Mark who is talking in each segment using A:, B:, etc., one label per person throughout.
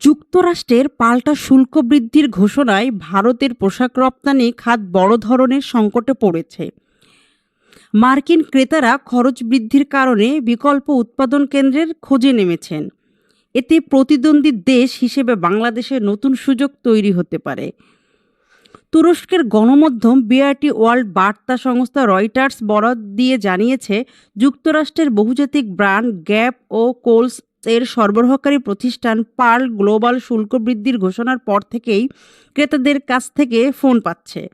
A: যুক্তরাষ্ট্রের পাল্টা শুল্ক বৃদ্ধির ঘোষণায় ভারতের পোশাক রপ্তানি খাত বড় ধরনের সংকটে পড়েছে। মার্কিন ক্রেতারা খরচ বৃদ্ধির কারণে বিকল্প উৎপাদন কেন্দ্রের খোঁজে নেমেছেন। এতে প্রতিদ্বন্দ্বী দেশ হিসেবে বাংলাদেশে নতুন সুযোগ তৈরি হতে পারে। তুরস্কের গণমাধ্যম বিআরটি ওয়ার্ল্ড বার্তা সংস্থা রয়টার্স বরাদ দিয়ে জানিয়েছে, যুক্তরাষ্ট্রের বহুজাতিক ব্র্যান্ড গ্যাপ ও কোলস এর সরবরাহকারী প্রতিষ্ঠান পার্ল গ্লোবাল শুল্ক বৃদ্ধির ঘোষণার পর থেকেই ক্রেতাদের কাছ থেকে ফোন পাচ্ছে।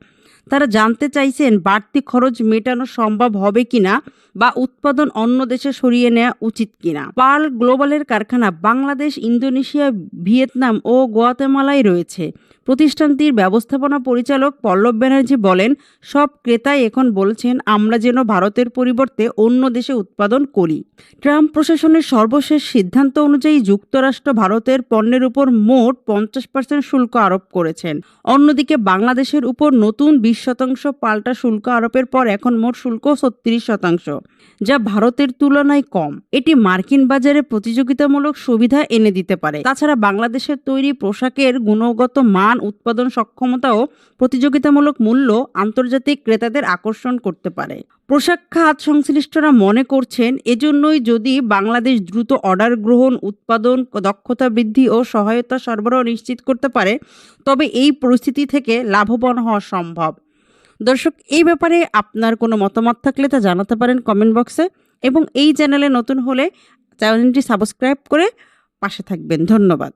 A: তারা জানতে চাইছেন বাড়তি খরচ মেটানো সম্ভব হবে কিনা বা উৎপাদন অন্য দেশে সরিয়ে নেওয়া উচিত কিনা। পার্ল গ্লোবালের কারখানা বাংলাদেশ, ইন্দোনেশিয়া, ভিয়েতনাম ও গোয়াতেমালায় রয়েছে। প্রতিষ্ঠানটির ব্যবস্থাপনা পরিচালক পল্লব ব্যানার্জি বলেন, সব ক্রেতাই এখন বলছেন, আমরা যেন ভারতের পরিবর্তে অন্য দেশে উৎপাদন করি। ট্রাম্প প্রশাসনের সর্বশেষ সিদ্ধান্ত অনুযায়ী যুক্তরাষ্ট্র ভারতের পণ্যের উপর মোট পঞ্চাশ পার্সেন্ট শুল্ক আরোপ করেছেন। অন্যদিকে বাংলাদেশের উপর নতুন বিশ শতাংশ পাল্টা শুল্ক আরোপের পর এখন মোট শুল্ক ছত্রিশ শতাংশ, যা ভারতের তুলনায় কম। এটি মার্কিন বাজারে প্রতিযোগিতামূলক সুবিধা এনে দিতে পারে। তাছাড়া বাংলাদেশের তৈরি পোশাকের গুণগত মান, উৎপাদন সক্ষমতা ও প্রতিযোগিতামূলক মূল্য আন্তর্জাতিক ক্রেতাদের আকর্ষণ করতে পারে। পোশাক খাত সংশ্লিষ্টরা মনে করছেন, এজন্যই যদি বাংলাদেশ দ্রুত অর্ডার গ্রহণ, উৎপাদন, দক্ষতা বৃদ্ধি ও সহায়তা সরবরাহ নিশ্চিত করতে পারে, তবে এই পরিস্থিতি থেকে লাভবান হওয়া সম্ভব। দর্শক, এই ব্যাপারে আপনার কোনো মতামত থাকলে তা জানাতে পারেন কমেন্ট বক্সে এবং এই চ্যানেলে নতুন হলে চ্যানেলটি সাবস্ক্রাইব করে পাশে থাকবেন। ধন্যবাদ।